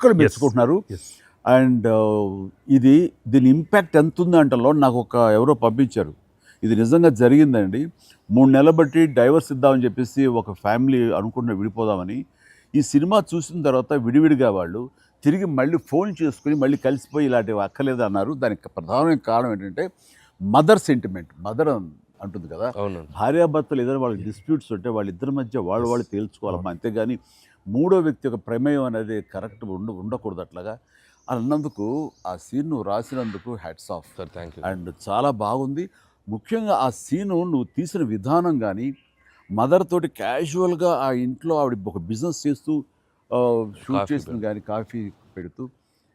ఒక్కరు మెచ్చుకుంటున్నారు అండ్ ఇది దీని ఇంపాక్ట్ ఎంత ఉంది అంటలో నాకు ఒక ఎవరో పంపించారు. ఇది నిజంగా జరిగిందండి. మూడు నెలలు బట్టి డైవర్స్ ఇద్దామని చెప్పేసి ఒక ఫ్యామిలీ అనుకుంటున్న విడిపోదామని. ఈ సినిమా చూసిన తర్వాత విడివిడిగా వాళ్ళు తిరిగి మళ్ళీ ఫోన్ చేసుకుని మళ్ళీ కలిసిపోయి ఇలాంటివి అక్కర్లేదు అన్నారు. దానికి ప్రధానమైన కారణం ఏంటంటే మదర్ సెంటిమెంట్ మదర్ అంటుంది కదా. భార్యాభర్తలు ఏదైనా వాళ్ళకి డిస్ప్యూట్స్ ఉంటే వాళ్ళిద్దరి మధ్య వాళ్ళు వాళ్ళు తేల్చుకోవాలమ్మా. అంతేగాని మూడో వ్యక్తి యొక్క ప్రమేయం అనేది కరెక్ట్ ఉండ ఉండకూడదు అట్లాగా. అన్నందుకు ఆ సీన్ నువ్వు రాసినందుకు hats off sir thank you and చాలా బాగుంది. ముఖ్యంగా ఆ సీను నువ్వు తీసిన విధానం కానీ మదర్ తోటి క్యాజువల్గా ఆ ఇంట్లో ఆవిడ ఒక బిజినెస్ చేస్తూ షూట్ చేసింది కానీ కాఫీ పెడుతూ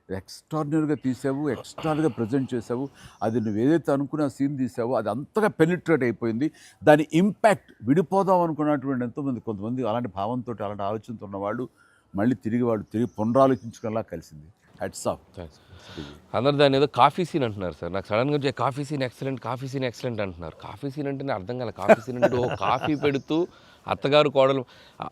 ఎక్స్ట్రాడినరీగా తీసావు ఎక్స్ట్రాడినరీగా ప్రజెంట్ చేసావు. అది నువ్వు ఏదైతే అనుకున్న సీన్ తీసావో అది అంతగా పెనిట్రేట్ అయిపోయింది. దాని ఇంపాక్ట్ విడిపోదాం అనుకున్నటువంటి ఎంతోమంది కొంతమంది అలాంటి భావంతో అలాంటి ఆలోచనతో ఉన్నవాళ్ళు మళ్ళీ తిరిగి వాడు తిరిగి పునరాలోచించుకునేలా కలిసింది. హెడ్స్ ఆఫ్ అందరు దాని ఏదో కాఫీ సీన్ అంటున్నారు సార్. నాకు సడన్గా వచ్చే coffee scene excellent coffee scene excellent అంటున్నారు. కాఫీ సీన్ అంటే అర్థం కాలే కాఫీ సీన్ అంటే ఓ కాఫీ పెడుతూ అత్తగారు కోడలు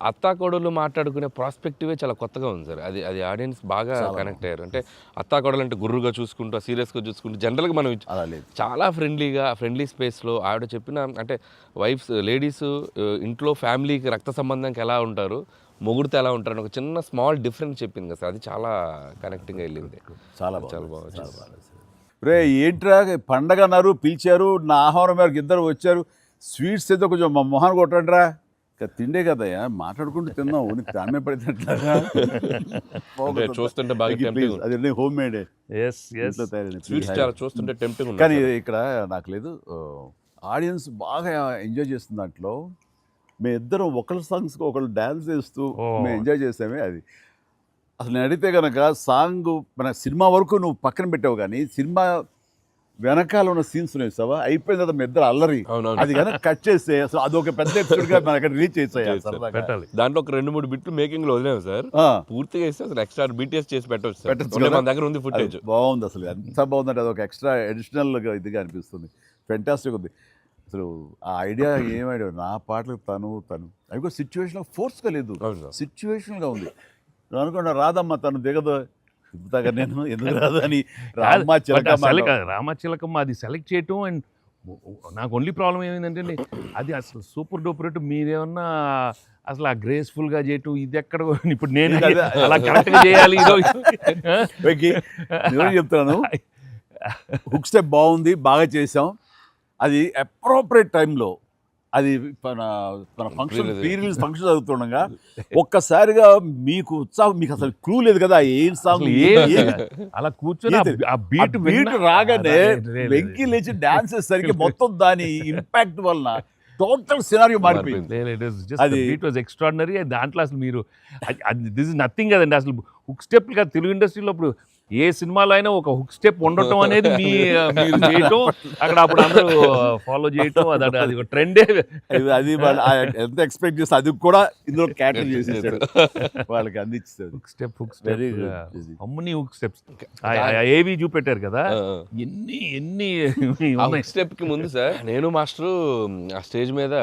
అత్త కోడలు మాట్లాడుకునే ప్రాస్పెక్టివే చాలా కొత్తగా ఉంది సార్. అది అది ఆడియన్స్ బాగా కనెక్ట్ అయ్యారు. అంటే అత్తా కోడలు అంటే గుర్రుగా చూసుకుంటూ సీరియస్గా చూసుకుంటూ జనరల్గా మనం చాలా ఫ్రెండ్లీగా ఫ్రెండ్లీ స్పేస్లో ఆవిడ చెప్పిన అంటే వైఫ్స్ లేడీస్ ఇంట్లో ఫ్యామిలీకి రక్త సంబంధంకి ఎలా ఉంటారు మొగుడితో ఎలా ఉంటారు అని ఒక చిన్న స్మాల్ డిఫరెన్స్ చెప్పింది కదా సార్. అది చాలా కనెక్టింగ్గా వెళ్ళింది. చాలా చాలా బాగా బాగా చాలా బాగా రే ఏంట్రా పండగ అన్నారు పిలిచారు నా ఆహారం మేరకు ఇద్దరు వచ్చారు. స్వీట్స్ ఏదో కొంచెం మా మొహాన్ని కొట్టండిరా. ఇక తిండే కదయ్యా? మాట్లాడుకుంటూ తిన్నాం నీకు మీద పడినట్లాగా. చూస్తుంటే బాగా. అది హోమ్ మేడ్ చూస్తుంటే టెంప్టింగ్ కానీ ఇక్కడ నాకు లేదు. ఆడియన్స్ బాగా ఎంజాయ్ చేస్తున్న దాంట్లో. మేము ఇద్దరం ఒకళ్ళ సాంగ్స్కి ఒకళ్ళు డ్యాన్స్ చేస్తూ. మేము ఎంజాయ్ చేసామే అది. అసలు నేను అడిగితే కనుక సాంగ్ మన సినిమా వరకు నువ్వు పక్కన పెట్టావు కానీ సినిమా వెనకాల ఉన్న సీన్స్ వేసావా అయిపోయిన తర్వాత మీ ఇద్దరు అల్లరి. అది కనుక కట్ చేస్తే అసలు అదొక పెద్ద ఎపిసోడ్గా మన అక్కడ రీచ్ పెట్టాలి. దాంట్లో ఒక రెండు మూడు బిట్లు మేకింగ్లో వదిలేము సార్. పూర్తిగా ఇస్తే అసలు ఎక్స్ట్రా బీటీఎస్ చేసి పెట్టవచ్చు సార్. పెట్టొచ్చు? మన దగ్గర ఉంది ఫుటేజ్ బాగుంది అసలు. ఎంత బాగుందంటే అదొక ఎక్స్ట్రా అడిషనల్గా ఇదిగా అనిపిస్తుంది. ఫెంటాస్టిక్ ఉంది. అసలు ఆ ఐడియా ఏం ఐడియా నా పాటలు తను తను. అవి కూడా సిచ్యువేషన్ ఫోర్స్గా లేదు. సిచ్యువేషన్గా ఉంది. అనుకున్నా రాదమ్మ తను దిగదు. ఇంతగా నేను ఎందుకు రాదు అని రామ్మ చిలక రామచిలకమ్మ అది సెలెక్ట్ చేయటం అండ్ నాకు ఓన్లీ ప్రాబ్లం ఏమైందంటే అది అసలు సూపర్ డూపర్ మీరేమన్నా అసలు ఆ గ్రేస్ఫుల్గా చేయటం ఇది ఎక్కడ ఇప్పుడు నేను. అలా కరెక్ట్గా చేయాలి ఇదో నేను చెప్తున్నాను. హుక్ స్టెప్ బాగుంది బాగా చేసాం అది అప్రోప్రియట్ టైంలో అది మన మన function Pre-release. Pre release function జరుగుతుండగా ఒక్కసారిగా మీకు ఉత్సాహం మీకు అసలు క్లూ లేదు కదా ఏం సాంగ్ అలా కూర్చొని ఆ- బీట్ బీట్ రాగానే వెంకీ లేచి డాన్స్ చేసేసరికి మొత్తం దాని ఇంపాక్ట్ వలన టోటల్ సినారియో మారిపోయింది. అది బీట్ వాజ్ ఎక్స్ట్రాడినరీ దాంట్లో అసలు మీరు దిస్ ఇస్ నథింగ్ కదండి. అసలు హుక్ స్టెప్ కాదు. తెలుగు ఇండస్ట్రీలో ఇప్పుడు ఏ సినిమాలో అయినా ఒక హుక్ స్టెప్ ఉండటం అనేది మీ మీరు చేయటం అక్కడ అప్పుడు అందరూ ఫాలో చేయటం అది అది ఒక ట్రెండే అది- ఎంత ఎక్స్పెక్ట్ చేస్తే అది కూడా ఇందులో క్యాటర్ చేసేసాడు. వాళ్ళకి అందించాడు హుక్ స్టెప్ హుక్ స్టెప్. అమ్మని హుక్ స్టెప్స్ ఏవి చూపెట్టారు కదా? ఎన్ని ఎన్ని ఉన్నాయి? స్టెప్కి ముందు సార్ నేను మాస్టర్ ఆ స్టేజ్ మీద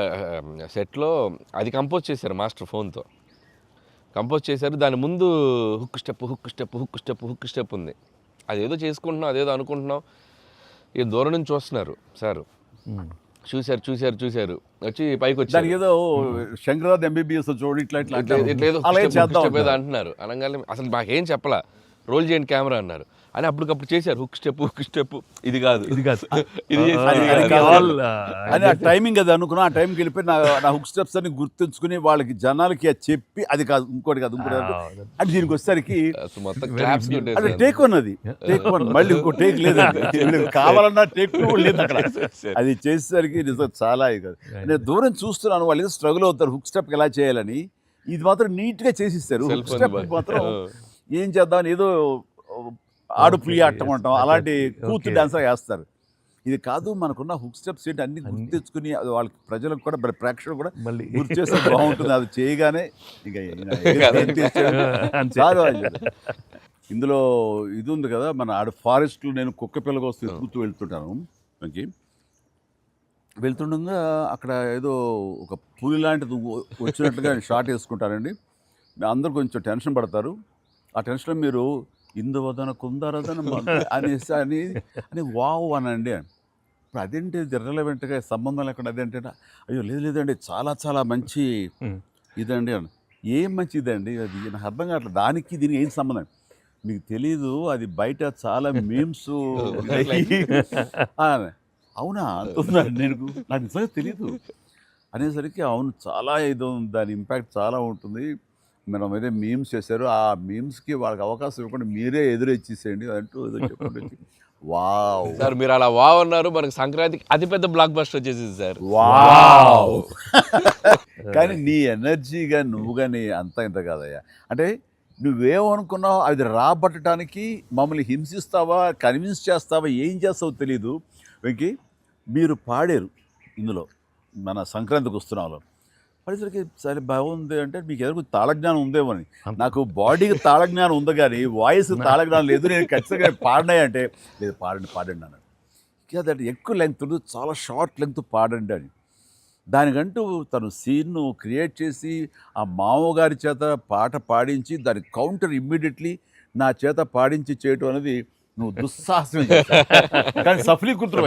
సెట్లో అది కంపోజ్ చేశారు మాస్టర్ ఫోన్తో కంపోజ్ చేశారు. దాని ముందు hook step hook step hook step hook step ఉంది. అదేదో చేసుకుంటున్నాం అదేదో అనుకుంటున్నాం. ఇక దూరం నుంచి చూస్తున్నారు సార్. చూశారు చూశారు చూశారు. వచ్చి పైకి దానికి వచ్చారు ఏదో శంకరదాస్ ఎంబీబీఎస్ చూడు ఇట్లా ఇట్లా ఇట్లా- ఏదో. అంటున్నారు. అనగానే అసలు మాకేం చెప్పలా. రోల్ చేయండి కెమెరా అన్నారు. అని అప్పటికప్పుడు చేశారు. హుక్ స్టెప్ హుక్ స్టెప్ ఇది కాదు. ఇది కాదు. ఇది అని ఆ టైమింగ్ అది అనుకున్నా. ఆ టైంకి వెళ్ళిపోయి నా నా హుక్ స్టెప్స్ అని గుర్తుంచుకుని వాళ్ళకి జనాలకి అది చెప్పి అది కాదు ఇంకోటి కాదు ఇంకోటి కాదు. అంటే దీనికి వచ్చేసరికి అంటే టేక్ వన్ అది టేక్ వన్ మళ్ళీ ఇంకో టేక్ లేదు కావాలన్నా టేక్ టూ లేదు అక్కడ. అది చేసేసరికి నిజం చాలా ఇది కాదు. నేను దూరం చూస్తున్నాను వాళ్ళు ఏదో స్ట్రగుల్ అవుతారు హుక్ స్టెప్ ఎలా చేయాలని. ఇది మాత్రం నీట్గా చేసిస్తారు. Hook step. మాత్రం ఏం చేద్దామని ఏదో ఆడు పులి yes. అంటాం. అలాంటి కూతు. డాన్స్ వేస్తారు. ఇది కాదు మనకున్న హుక్ స్టెప్స్ ఏంటి అన్ని గుర్తు తెచ్చుకుని అది వాళ్ళకి ప్రజలకు కూడా మరి ప్రేక్షకులు కూడా మళ్ళీ గుర్తు చేస్తే బాగుంటుంది. అది చేయగానే ఇక. ఇందులో ఇది ఉంది కదా మన ఆడ ఫారెస్ట్లో నేను కుక్క పిల్లగా వస్తూ ఎత్తుకుతూ వెళ్తుంటాను. మనకి వెళ్తుండగా అక్కడ ఏదో ఒక పులి లాంటిది వచ్చినట్టుగా షాట్ వేసుకుంటారండి. అందరూ కొంచెం టెన్షన్ పడతారు. ఆ టెన్షన్లో మీరు ఇందువదన కుందరదన అనేసి అని అని వావ్ అనండి ఇప్పుడు అదేంటి రెలవెంట్గా సంబంధం లేకుండా అదేంటి అయ్యో లేదు లేదండి చాలా చాలా మంచి. ఇదండి అని. ఏం మంచిదండి? అది నాకు అర్థం కావట్లేదు. దానికి దీనికి ఏం సంబంధం? మీకు తెలీదు అది బయట చాలా మీమ్స్ అవునా? అంటున్నాను నేను నాకు నిజంగా తెలీదు. అనేసరికి అవును చాలా ఇది దాని ఇంపాక్ట్ చాలా ఉంటుంది. మనం ఏదో మీమ్స్ చేశారు. ఆ మీమ్స్కి వాళ్ళకి అవకాశం ఇవ్వకుండా మీరే ఎదురు ఇచ్చేసేయండి అంటూ ఏదో వచ్చి, వావ్. సార్ మీరు అలా వావ్ అన్నారు. మనకి సంక్రాంతికి అతిపెద్ద బ్లాక్ బస్టర్ వచ్చేసింది సార్. వావ్. కానీ నీ ఎనర్జీగా నువ్వు కానీ అంత ఇంత కాదయ్యా. అంటే నువ్వేమనుకున్నావు అది రాబట్టడానికి మమ్మల్ని హింసిస్తావా కన్విన్స్ చేస్తావా ఏం చేస్తావో తెలీదు. వెంకీ మీరు పాడారు ఇందులో మన సంక్రాంతికి వస్తున్నాలో పడేసరికి సరే బాగుంది అంటే మీకు ఎదురు తాళజ్ఞానం ఉందేమో అని నాకు బాడీకి తాళజ్ఞానం ఉంది కానీ వాయిస్ తాళజ్ఞానం లేదు. నేను ఖచ్చితంగా పాడినాయి అంటే లేదు పాడండి పాడండి అన్నాడు. ఇక దట్ ఎక్కువ లెంగ్త్ చాలా షార్ట్ లెంగ్త్ పాడండి అని. దానికంటూ తను సీన్ను క్రియేట్ చేసి ఆ మామగారి చేత పాట పాడించి దాని కౌంటర్ ఇమ్మీడియట్లీ నా చేత పాడించి చేయటం అనేది నువ్వు దుస్సాహసం. కానీ సఫలీకృతం.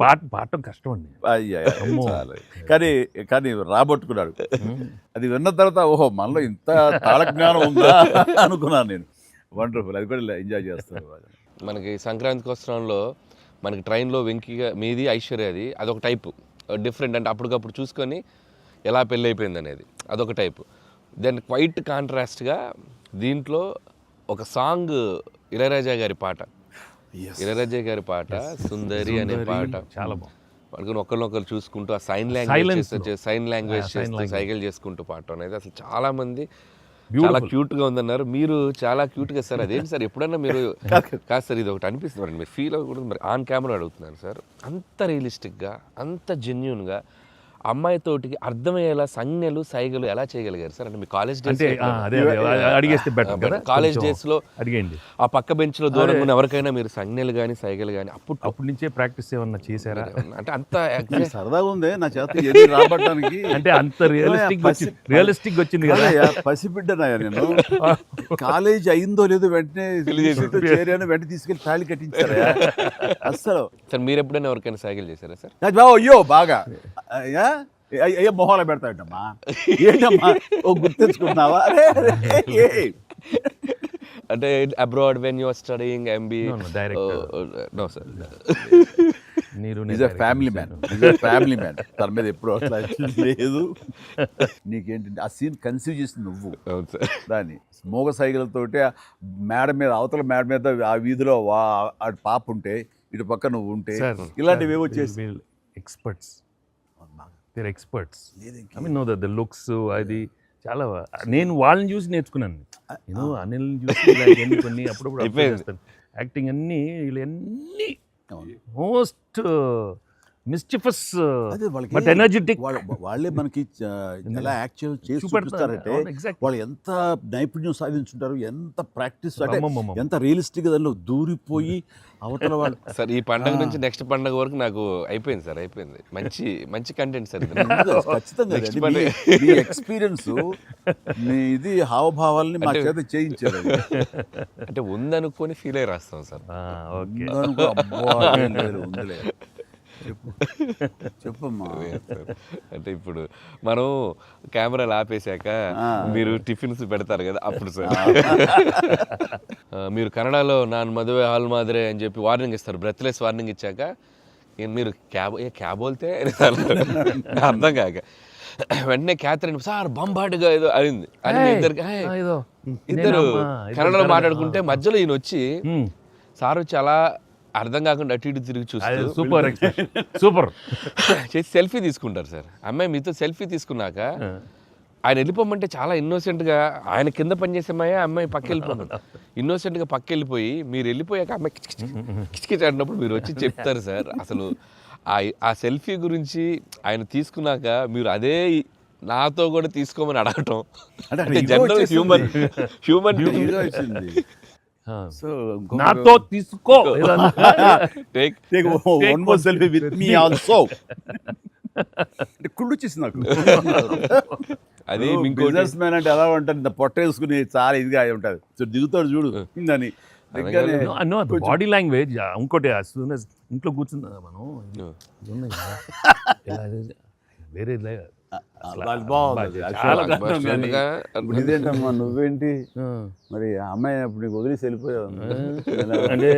పాట పాడటం కష్టం అండి. అయ్యా, అమ్మో. చాలు. కానీ కానీ రాబట్టుకున్నాడు. అది విన్న తర్వాత ఓహో మనలో ఇంత తాళజ్ఞానం ఉందా అనుకున్నాను నేను. వండర్ఫుల్ అది కూడా ఎంజాయ్ చేస్తాను మనకి సంక్రాంతికి వస్త్రంలో మనకి ట్రైన్లో వెంకిగా మీది ఐశ్వర్యది అదొక టైపు. డిఫరెంట్ అంటే అప్పటికప్పుడు చూసుకొని ఎలా పెళ్ళి అయిపోయింది అనేది అదొక టైపు. దెన్ క్వైట్ కాంట్రాస్ట్గా దీంట్లో ఒక సాంగ్ ఇళయరాజా గారి పాట. ఇళయరాజా గారి పాట సుందరి అనే పాట. చాలా బాగుంది. పడుకుని ఒకరినొకరు చూసుకుంటూ ఆ సైన్ లాంగ్వేజ్. సైన్ లాంగ్వేజ్ చేస్తూ. సైకిల్ చేసుకుంటూ పాడటం అనేది అసలు చాలా మంది చాలా. క్యూట్గా ఉందన్నారు. మీరు చాలా క్యూట్గా సార్ అదేంటి సార్? ఎప్పుడన్నా మీరు కాదు. సార్ ఇది ఒకటి అనిపిస్తుంది మీరు. ఫీల్ అవ్వకూడదు. మరి ఆన్ కెమెరా అడుగుతున్నాను సార్ అంత రియలిస్టిక్గా అంత జెన్యున్గా అమ్మాయి తోటికి అర్థమయ్యేలా సంజ్ఞలు సైగలు ఎలా చేయగలిగారు? సార్ అంటే మీ కాలేజ్ డేస్ అంటే ఆ, అదే అదే, అదే, అడిగేస్తే బెటర్ కదా? కాలేజ్ డేస్లో అడిగేయండి. ఆ పక్క బెంచ్లో దూరంగా ఉన్న ఎవరికైనా మీరు సంజ్ఞలు కానీ సైగలు కానీ అప్పుడు అప్పటి నుంచే ప్రాక్టీస్ ఏమన్నా చేశారా? అంటే అంత సరదాగా ఉంది. నా చేత రాబట్టడానికి అంటే అంత రియలిస్టిక్ వచ్చింది. రియలిస్టిక్ వచ్చింది కదా? కాదయ్యా, పసిబిడ్డనయ్యా నేను. కాలేజ్ అయిందో లేదో వెంటనే చేరాను వెంటనే తీసుకెళ్ళి తాళి కట్టించారయ్యా అస్సలు. సార్ మీరు ఎప్పుడైనా ఎవరికైనా సైకిల్ చేశారా సార్? అయ్యో బాగా. అయ్యా మొహాలు పెడతాడమ్మా ఏంటమ్మా? ఓ ఏ. అంటే abroad when you're studying MB. No sir మీరు అ ఫ్యామిలీ మ్యాన్ ఫ్యామిలీ మ్యాన్ తన మీద ఎప్పుడు అట్లా లేదు. నీకేంటంటే ఆ సీన్ కన్సీవ్ చేసింది నువ్వు. దాన్ని. మోగ సైకిల్తోటి మేడ మీద అవతల మేడ మీద ఆ వీధిలో వా ఆ పాప ఉంటే ఇటు పక్క నువ్వు ఉంటే ఇలాంటివి ఏవో చేసి experts there experts I mean no the the looks అది చాలా నేను వాళ్ళని చూసి నేర్చుకున్నాను నేను. అనిల్ని చూసి కొన్ని అప్పుడప్పుడు యాక్టింగ్ అన్నీ వీళ్ళు అన్నీ. మోస్ట్ వాళ్ళకి బట్ ఎనర్జెటిక్. వాళ్ళ- మనకి ఎలా యాక్చువల్ చేసి చూపిస్తారంటే వాళ్ళు ఎంత నైపుణ్యం సాధించుంటారు ఎంత ప్రాక్టీస్ అంటే. ఎంత రియలిస్టిక్ దానిలో దూరిపోయి అవతల వాళ్ళు సార్ ఈ పండగ నుంచి నెక్స్ట్ పండగ వరకు నాకు అయిపోయింది సార్ అయిపోయింది. మంచి మంచి కంటెంట్ సార్. ఖచ్చితంగా. మీ- ఎక్స్పీరియన్స్ మీ ఇది హావభావాల్ని మా చేత చేయించారు. అంటే ఉందనుకొని ఫీల్ అయ్యి రాస్తాం సార్. ఓకే. చెప్పమ్మా. అంటే ఇప్పుడు మనం కెమెరాలు ఆపేశాక. మీరు టిఫిన్స్ పెడతారు కదా అప్పుడు సార్. మీరు కన్నడలో నాన్ మదువే హాల్ మాదిరే అని చెప్పి వార్నింగ్ ఇస్తారు. బ్రెత్లెస్ వార్నింగ్ ఇచ్చాక మీరు క్యాబ్ ఏ క్యాబ్ వెళ్తే అర్థం కాక. వెంటనే క్యాథరిన్ సార్ బంబాటుగా ఏదో అయింది అని మీ ఇద్దరికి "హే, ఏదో. ఇద్దరు నేనమ్మా, కన్నడలో ఇద్దరు మాట్లాడుకుంటే మధ్యలో ఈయన వచ్చి. సార్ వచ్చి అలా అర్థం కాకుండా అటు ఇటు తిరిగి చూస్తూ సూపర్ సూపర్. చేసి సెల్ఫీ తీసుకుంటారు సార్. అమ్మాయి మీతో సెల్ఫీ తీసుకున్నాక ఆయన వెళ్ళిపోమంటే చాలా innocent గా ఆయన కింద పనిచేసే అమ్మాయి పక్క వెళ్ళిపోమని ఇన్నోసెంట్గా పక్క వెళ్ళిపోయి మీరు వెళ్ళిపోయాక అమ్మాయి కిచ్ కిచ్ కిచ్ కిచ్ అంటున్నప్పుడు మీరు వచ్చి చెప్తారు సార్. అసలు ఆ ఆ సెల్ఫీ గురించి ఆయన తీసుకున్నాక మీరు అదే నాతో కూడా తీసుకోమని అడగటం. జనరల్. Human human. సో నాతో తీసుకో take one more selfie with me also. అంటే కుళ్ళు వచ్చేసింది నాకు అది బిజినెస్ మ్యాన్ అంటే ఎలా ఉంటుంది ఇంత పొట్ట వేసుకుని చాలా ఇదిగా అయి ఉంటుంది సో దిగుతాడు చూడు అని దిగ్గానే నో బాడీ లాంగ్వేజ్ ఇంకోటి as soon as ఇంట్లో కూర్చుందా మనం వేరే ఇదేంటమ్మా నువ్వేంటి. మరి ఆ అమ్మాయి అప్పుడు నీకు వదిలేసి వెళ్ళిపోయావు? అంటే